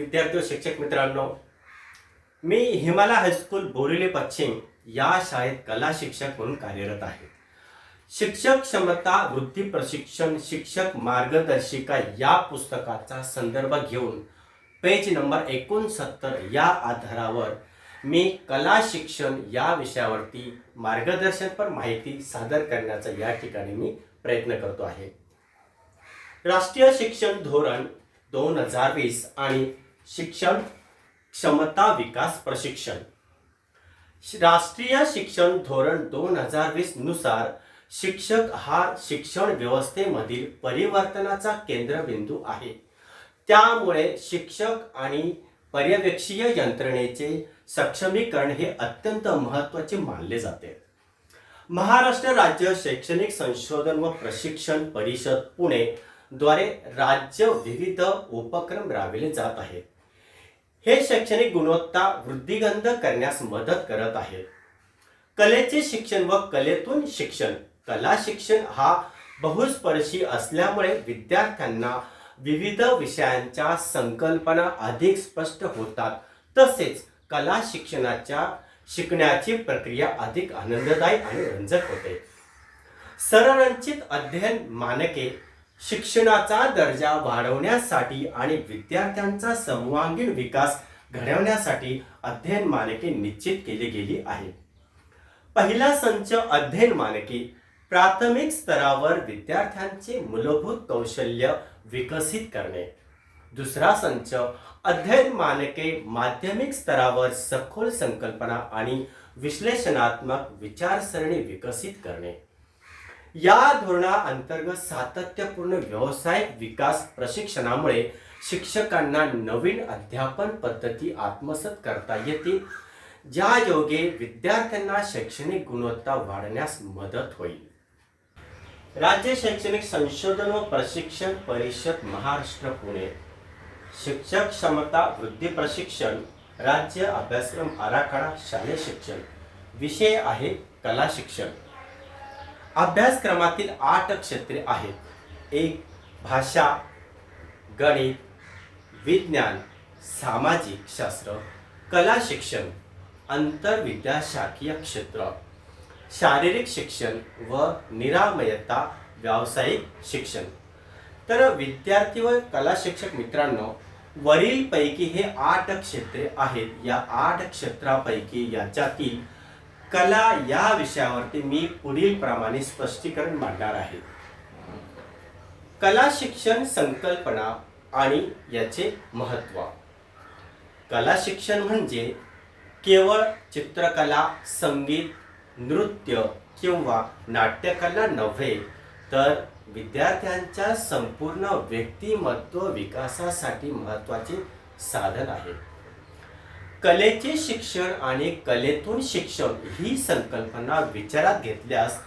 विद्यार्थी व शिक्षक मित्रांनो मी हिमालय हायस्कूल बोरिले पश्चिम या शाळेत कला शिक्षक म्हणून कार्यरत आहे. शिक्षक क्षमता वृत्ती प्रशिक्षण शिक्षक मार्गदर्शिका या पुस्तकाचा संदर्भ घेऊन पेज नंबर एकोणसत्तर या आधारावर मी कला शिक्षण या विषयावरती मार्गदर्शनपर माहिती सादर करण्याचा या ठिकाणी मी प्रयत्न करतो आहे. राष्ट्रीय शिक्षण धोरण दोन हजार वीस आणि शिक्षण क्षमता विकास प्रशिक्षण. राष्ट्रीय शिक्षण धोरण दोन हजार वीसनुसार शिक्षक हा शिक्षण व्यवस्थेमधील परिवर्तनाचा केंद्रबिंदू आहे. त्यामुळे शिक्षक आणि पर्यवेक्षीय यंत्रणेचे सक्षमीकरण हे अत्यंत महत्त्वाचे मानले जाते. महाराष्ट्र राज्य शैक्षणिक संशोधन व प्रशिक्षण परिषद पुणे द्वारे राज्य विविध उपक्रम राबविले जात आहेत. हे शैक्षणिक गुणवत्ता वृद्धिगंध करण्यास मदत करत आहेत. कलेचे शिक्षण व कलेतून शिक्षण. कला शिक्षण हा बहुस्पर्शी असल्यामुळे विद्यार्थ्यांना विविध विषयांच्या संकल्पना अधिक स्पष्ट होतात. तसेच कला शिक्षणाच्या शिकण्याची प्रक्रिया अधिक आनंददायी आणि रंजक होते. सररंचित अध्ययन मानके शिक्षणाचा दर्जा वाढवण्यासाठी आणि विद्यार्थ्यांचा सर्वांगीण विकास घडवण्यासाठी अध्ययन मानके निश्चित केली गेली आहे. पहिला संच अध्ययन मानके प्राथमिक स्तरावर विद्यार्थ्यांचे मूलभूत कौशल्य विकसित करणे. दुसरा संच अध्ययन मानके माध्यमिक स्तरावर सखोल संकल्पना आणि विश्लेषणात्मक विचारसरणी विकसित करणे. या धोरणाअंतर्गत सातत्यपूर्ण व्यावसायिक विकास प्रशिक्षणामुळे शिक्षकांना नवीन अध्यापन पद्धती आत्मसात करता येतील ज्या योगे विद्यार्थ्यांना शैक्षणिक गुणवत्ता वाढण्यास मदत होईल. राज्य शैक्षणिक संशोधन व प्रशिक्षण परिषद महाराष्ट्र पुणे. शिक्षक क्षमता वृद्धी प्रशिक्षण राज्य अभ्यासक्रम आराखडा शालेय शिक्षण. विषय आहे कला शिक्षण. अभ्यासक्रमातील आठ क्षेत्रे आहेत. एक भाषा गणित विज्ञान सामाजिक शास्त्र कला शिक्षण आंतरविद्याशाखीय क्षेत्र शारीरिक शिक्षण व निरामयता व्यावसायिक शिक्षण. तर विद्यार्थी व कला शिक्षक मित्रांनो वरीलपैकी हे आठ क्षेत्रे आहेत. या आठ क्षेत्रापैकी याच्यातील कला या विषयावरती मी पुढील प्रमाणे स्पष्टीकरण मांडणार आहे. कला शिक्षण संकल्पना आणि याचे महत्त्व कला शिक्षण म्हणजे केवळ चित्रकला संगीत नृत्य किंवा नाट्यकला नव्हे तर विद्यार्थ्यांच्या संपूर्ण व्यक्तिमत्व विकासासाठी महत्त्वाचे साधन आहे. कलेचे शिक्षण आणि कलेतून शिक्षण ही संकल्पना विचारात घेतल्यास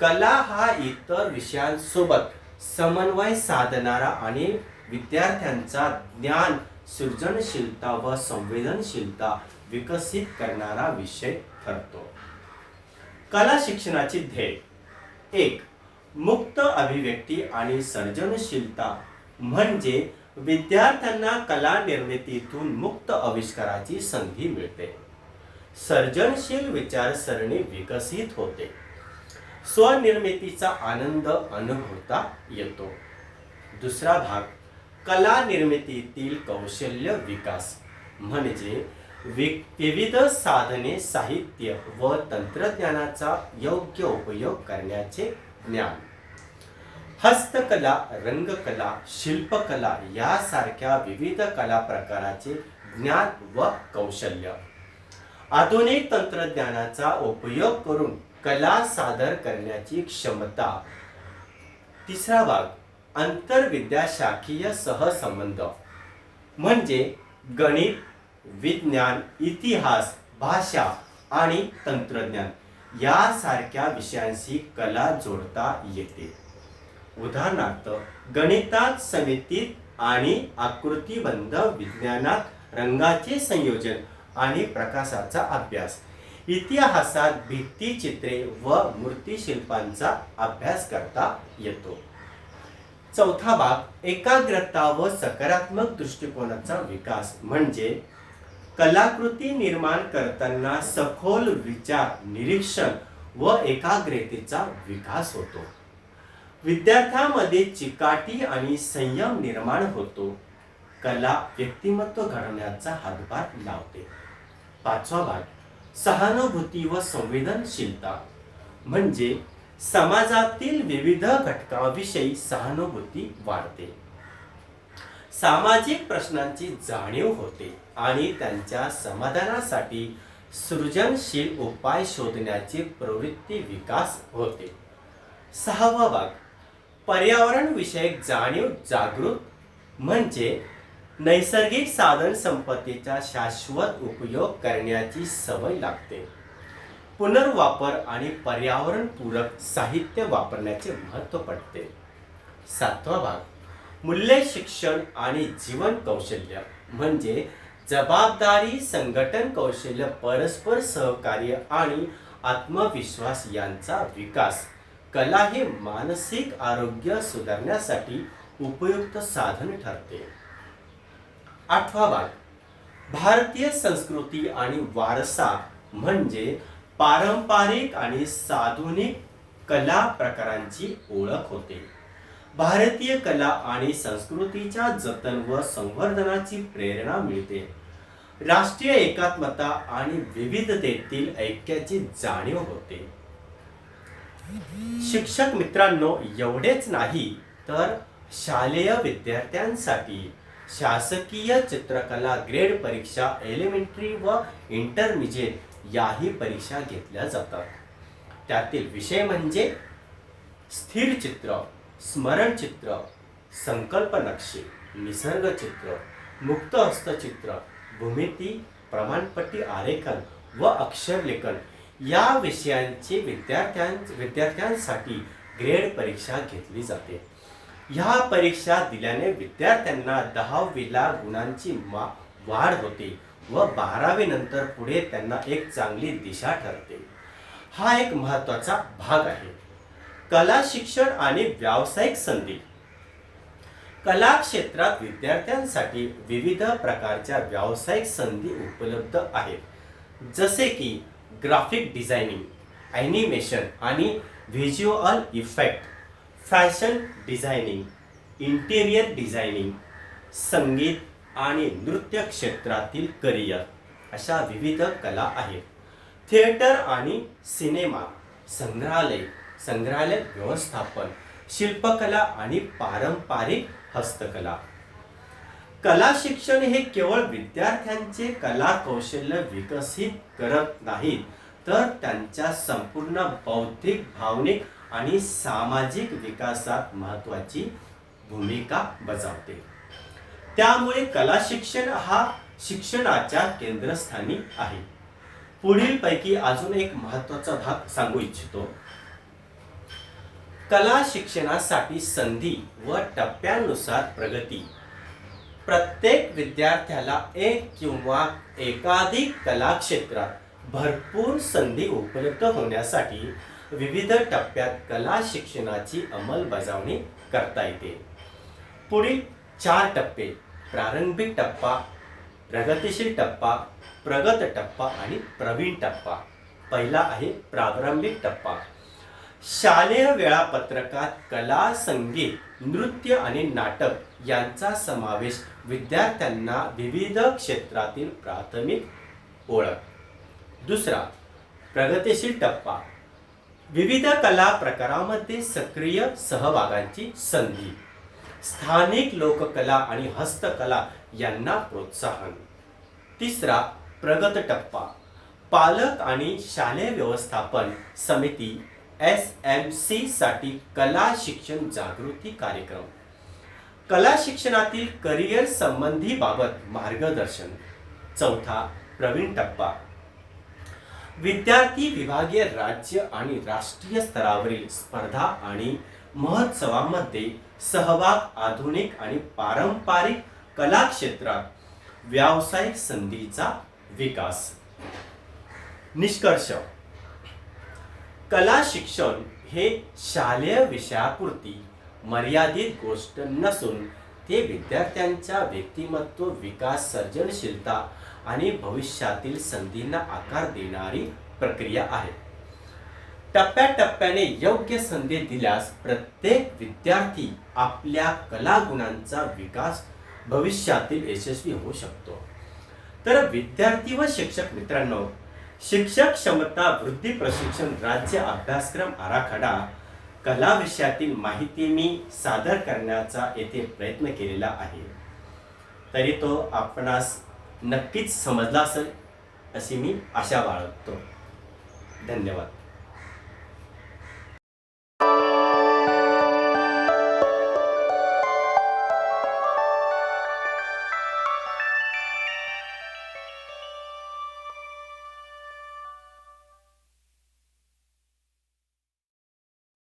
कला हा इतर विषयांसोबत समन्वय साधणारा आणि विद्यार्थ्यांचा ज्ञान सृजनशीलता व संवेदनशीलता विकसित करणारा विषय ठरतो. कला शिक्षणाची ध्येय. एक मुक्त अभिव्यक्ती आणि सर्जनशीलता म्हणजे विद्यार्थ्यांना कला निर्मितीतून मुक्त आविष्काराची संधी मिळते. सर्जनशील विचारसरणी विकसित होते. स्वनिर्मितीचा आनंद अनुभवता येतो. दुसरा भाग कला निर्मितीतील कौशल्य विकास म्हणजे वि- विविध साधने साहित्य व तंत्रज्ञानाचा योग्य उपयोग करण्याचे ज्ञान. हस्तकला रंगकला शिल्पकला यासारख्या विविध कला प्रकाराचे ज्ञान व कौशल्य. आधुनिक तंत्रज्ञानाचा उपयोग करून कला सादर करण्याची क्षमता. तिसरा भाग आंतरविद्याशाखीय सहसंबंध. म्हणजे गणित विज्ञान इतिहास भाषा आणि तंत्रज्ञान यासारख्या विषयांशी कला जोडता येते. उदाहरणार्थ गणितात समितीत आणि आकृतीबंध विज्ञानात रंगाचे संयोजन आणि प्रकाशाचा अभ्यास. इतिहासात भित्तिचित्रे व मूर्तिशिल्पांचा अभ्यास करता येतो. चौथा भाग एकाग्रता व सकारात्मक दृष्टिकोनाचा विकास म्हणजे कलाकृती निर्माण करताना सखोल विचार निरीक्षण व एकाग्रतेचा विकास होतो. विद्यार्थ्यांमध्ये चिकाटी आणि संयम निर्माण होतो. कला व्यक्तिमत्व घडवण्याचा हातभार लावते. पाचवा भाग सहानुभूती व संवेदनशीलता. म्हणजे समाजातील विविध घटकांविषयी सहानुभूती वाढते. सामाजिक प्रश्नांची जाणीव होते आणि त्यांच्या समाधानासाठी सृजनशील उपाय शोधण्याची प्रवृत्ती विकास होते. सहावा भाग पर्यावरण विषयक जाणीव जागृत म्हणजे नैसर्गिक साधन संपत्तीचा शाश्वत उपयोग करण्याची सवय लागते. पुनर्वापर आणि पर्यावरणपूरक साहित्य वापरण्याचे महत्त्व पडते सातवा भाग मूल्य शिक्षण आणि जीवन कौशल्य म्हणजे जबाबदारी संघटन कौशल्य परस्पर सहकार्य आणि आत्मविश्वास यांचा विकास. कला हे मानसिक आरोग्य सुधारण्यासाठी उपयुक्त साधन ठरते. आठवा भाग भारतीय संस्कृती आणि वारसा म्हणजे पारंपरिक आणि साधुनिक कला प्रकारांची ओळख होते. भारतीय कला आणि संस्कृतीच्या जतन व संवर्धनाची प्रेरणा मिळते. राष्ट्रीय एकात्मता आणि विविधतेतील ऐक्याची जाणीव होते. शिक्षक मित्रांनो एवढेच नाही तर शालेय विद्यार्थ्यांसाठी शासकीय चित्रकला ग्रेड परीक्षा एलिमेंटरी व इंटरमिजिएट याही परीक्षा घेतल्या जातात. त्यातील विषय म्हणजे स्थिर चित्र स्मरणचित्र संकल्प नक्षी निसर्ग चित्र मुक्त हस्तचित्र भूमिती प्रमाणपट्टी आरेखन व अक्षरलेखन या विषयांची विद्यार्थ्यां विद्यार्थ्यांसाठी ग्रेड परीक्षा घेतली जाते. ह्या परीक्षा दिल्याने विद्यार्थ्यांना दहावीला गुणांची मा वाढ होते व बारावी नंतर पुढे त्यांना एक चांगली दिशा ठरते. हा एक महत्त्वाचा भाग आहे. कला शिक्षण आणि व्यावसायिक संधी. कला क्षेत्रात विद्यार्थ्यांसाठी विविध प्रकारच्या व्यावसायिक संधी उपलब्ध आहेत. जसे की ग्राफिक डिझायनिंग ॲनिमेशन आणि visual effect fashion designing interior designing संगीत आणि नृत्य क्षेत्रातील करिअर अशा विविध कला आहेत. थिएटर आणि सिनेमा संग्रहालय संग्रहालय व्यवस्थापन शिल्पकला आणि पारंपरिक हस्तकला. कला शिक्षण हे केवळ विद्यार्थ्यांचे कला कौशल्य विकसित करत नाहीत तर त्यांच्या संपूर्ण बौद्धिक भावनिक आणि सामाजिक विकासात महत्वाची भूमिका बजावते. त्यामुळे कला शिक्षण हा शिक्षणाच्या केंद्रस्थानी आहे. पुढील पैकी अजून एक महत्त्वाचा भाग सांगू इच्छितो. कला शिक्षणासाठी संधी व टप्प्यानुसार प्रगती प्रत्येक विद्यार्थ्याला एक किंवा एकाधिक कलाक्षेत्रात भरपूर संधी उपलब्ध होण्यासाठी विविध टप्प्यात कला शिक्षणाची अंमलबजावणी करता येते. पुढील चार टप्पे प्रारंभिक टप्पा प्रगतिशील टप्पा प्रगत टप्पा आणि प्रवीण टप्पा. पहिला आहे प्रारंभिक टप्पा. शालेय वेळापत्रकात कला संगीत नृत्य आणि नाटक यांचा समावेश विद्यार्थ्यांना विविध क्षेत्रातील प्राथमिक ओळख. दुसरा प्रगतीशील टप्पा. विविध कला प्रकारामध्ये सक्रिय सहभागांची संधी. स्थानिक लोककला आणि हस्तकला यांना प्रोत्साहन. तिसरा प्रगत टप्पा. पालक आणि शालेय व्यवस्थापन समिती एस एम सी साठी कला शिक्षण जागृती कार्यक्रम. कला शिक्षणातील करिअर संबंधी बाबत मार्गदर्शन. चौथा प्रवीण टप्पा. विद्यार्थी विभागीय राज्य आणि राष्ट्रीय स्तरावरील स्पर्धा आणि महोत्सवामध्ये सहभाग आधुनिक आणि पारंपरिक कला क्षेत्रात व्यावसायिक संधीचा विकास. निष्कर्ष कला शिक्षण हे शालेय विषयापुरती मर्यादित गोष्ट नसून ते विद्यार्थ्यांच्या व्यक्तिमत्व विकास सर्जनशीलता आणि भविष्यातील संधींना आकार देणारी प्रक्रिया आहे. टप्प्याटप्प्याने योग्य संधी दिल्यास प्रत्येक विद्यार्थी आपल्या कलागुणांचा विकास भविष्यातील यशस्वी होऊ शकतो. तर विद्यार्थी व शिक्षक मित्रांनो शिक्षक क्षमता वृद्धी प्रशिक्षण राज्य अभ्यासक्रम आराखडा कला विषयातील माहिती मी सादर करण्याचा येथे प्रयत्न केलेला आहे. तरी तो आपणास नक्कीच समजला असेल अशी मी आशा बाळगतो. धन्यवाद.